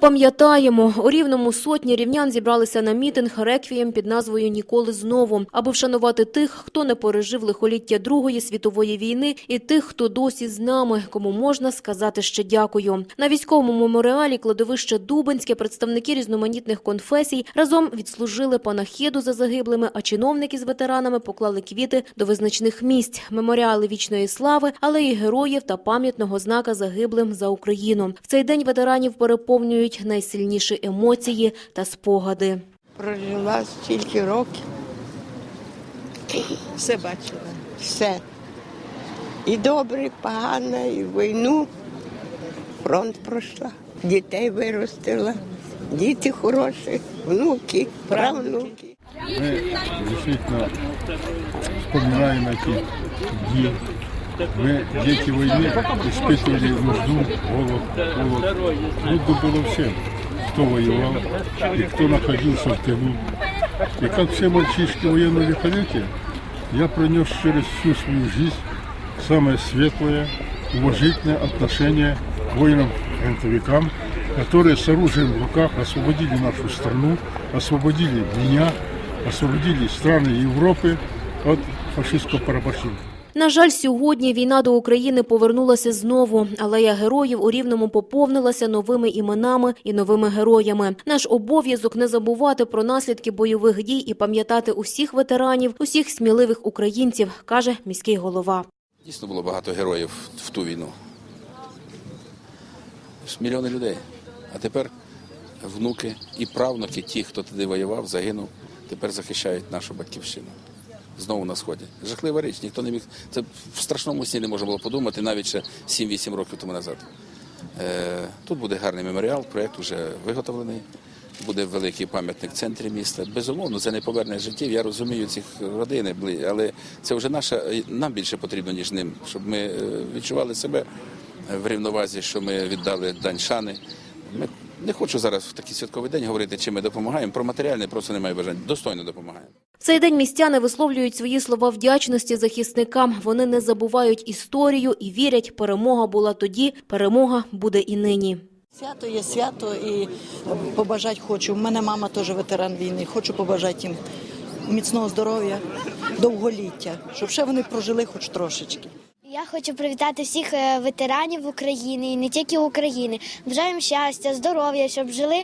Пам'ятаємо, у рівному сотні рівнян зібралися на мітинг реквієм під назвою Ніколи знову, аби вшанувати тих, хто не пережив лихоліття Другої світової війни, і тих, хто досі з нами, кому можна сказати ще дякую. На військовому меморіалі кладовище Дубинське представники різноманітних конфесій разом відслужили панахіду за загиблими, а чиновники з ветеранами поклали квіти до визначних місць, меморіали вічної слави, але і героїв та пам'ятного знака загиблим за Україну. В цей день ветеранів переповнюють найсильніші емоції та спогади. Прожила стільки років, Все бачила. все. І добре, і погано, і війну. Фронт пройшла, дітей виростила, діти хороші, внуки, правнуки. Мы действительно вспоминаем эти дни. Мы, дети войны, испытывали нужду, голод, голод. Трудно было всем, кто воевал и кто находился в тылу. И как все мальчишки военного вековеки, я пронес через всю свою жизнь самое светлое, уважительное отношение к воинам-фронтовикам, которые с оружием в руках освободили нашу страну, освободили меня, освободили страны Европы от фашистского порабощения. На жаль, сьогодні війна до України повернулася знову. Алея героїв у Рівному поповнилася новими іменами і новими героями. Наш обов'язок не забувати про наслідки бойових дій і пам'ятати усіх ветеранів, усіх сміливих українців, каже міський голова. Дійсно було багато героїв в ту війну. Мільйони людей. А тепер внуки і правнуки, ті, хто туди воював, загинув, тепер захищають нашу батьківщину. Знову на сході. Жахлива річ. Ніхто не міг. Це в страшному сні не можна було подумати, навіть ще 7-8 років тому назад. Е, тут буде гарний меморіал, проєкт вже виготовлений. Буде великий пам'ятник в центрі міста. Безумовно, це не поверне життів. Я розумію цих родини, але це вже наша нам більше потрібно, ніж ним, щоб ми е, відчували себе в рівновазі, що ми віддали дань шани. Ми не хочу зараз в такий святковий день говорити, чим ми допомагаємо. Про матеріальне просто немає бажання. Достойно допомагаємо. В цей день містяни висловлюють свої слова вдячності захисникам. Вони не забувають історію і вірять, перемога була тоді, перемога буде і нині. Свято є свято і побажати хочу. У мене мама теж ветеран війни. Хочу побажати їм міцного здоров'я, довголіття, щоб ще вони прожили хоч трошечки. Я хочу привітати всіх е, ветеранів України і не тільки України. Бажаю їм щастя, здоров'я, щоб жили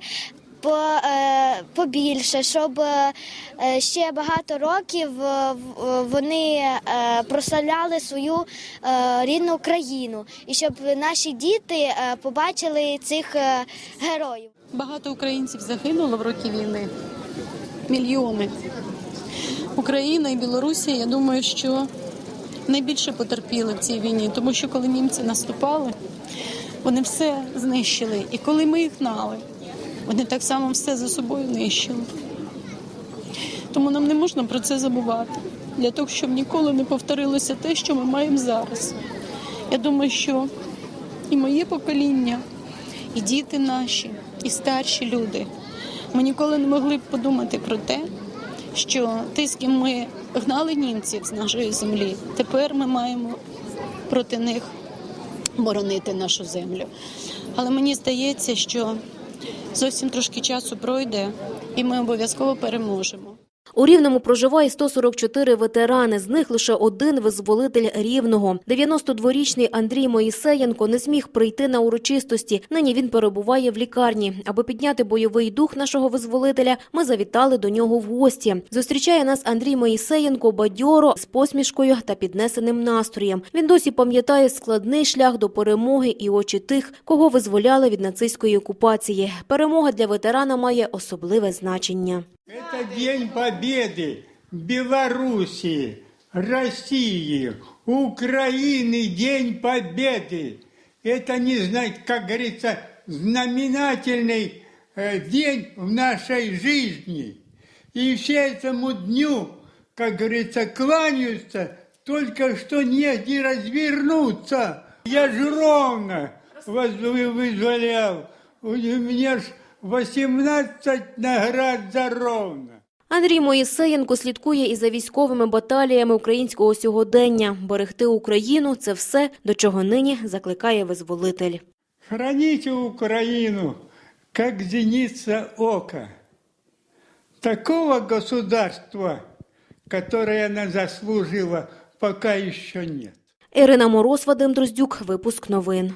по, е, побільше, щоб е, ще багато років вони прославляли свою рідну країну, і щоб наші діти побачили цих героїв. Багато українців загинуло в роки війни. Мільйони. Україна і Білорусія, я думаю, що найбільше потерпіли в цій війні, тому що коли німці наступали, вони все знищили. І коли ми їх гнали, вони так само все за собою нищили. Тому нам не можна про це забувати, для того, щоб ніколи не повторилося те, що ми маємо зараз. Я думаю, що і моє покоління, і діти наші, і старші люди. Ми ніколи не могли б подумати про те, що ти, з ким ми гнали німців з нашої землі, тепер ми маємо проти них боронити нашу землю. Але мені здається, що зовсім трошки часу пройде, і ми обов'язково переможемо. У Рівному проживає 144 ветерани, з них лише один визволитель Рівного. 92-річний Андрій Моїсеєнко не зміг прийти на урочистості. Нині він перебуває в лікарні. Аби підняти бойовий дух нашого визволителя, ми завітали до нього в гості. Зустрічає нас Андрій Моїсеєнко бадьоро з посмішкою та піднесеним настроєм. Він досі пам'ятає складний шлях до перемоги і очі тих, кого визволяли від нацистської окупації. Перемога для ветерана має особливе значення. Это День Победы Белоруссии, России, Украины, День Победы. Это не знать, как говорится, знаменательный э, день в нашей жизни. И все этому дню, как говорится, кланяются, только что негде развернуться. Я же ровно вас вы- вызволял. У меня ж 18 наград за ровно. Андрій Моїсеєнко слідкує і за військовими баталіями українського сьогодення. Берегти Україну це все, до чого нині закликає визволитель. Храните Украину, как зеница ока. Такого государства, которое она заслужила, пока еще нет. Ірина Мороз, Вадим Дроздюк, випуск новин.